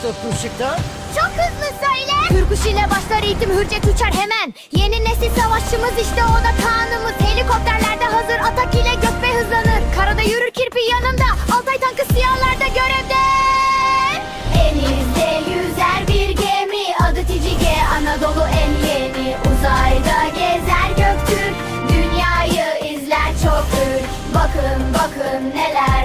Kuşuk'ta? Çok hızlı söyle. Hürkuş ile başlar eğitim hürcek uçar hemen. Yeni nesil savaşçımız işte o da Kaan'ımız. Helikopterlerde hazır atak ile gök ve hızlanır. Karada yürür kirpi yanımda. Altay tankı siyahlarda görevde. Denizde yüzer bir gemi adı Ticige Anadolu en yeni Uzayda gezer Göktürk Dünyayı izler çok Türk Bakın bakın neler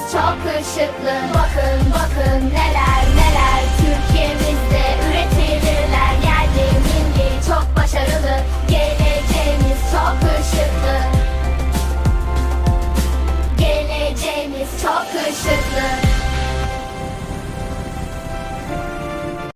Halkımız çok ışıklı Bakın bakın neler neler Türkiye'mizde üretilirler. Yerli milli çok başarılı. Geleceğimiz çok ışıklı Geleceğimiz çok ışıklı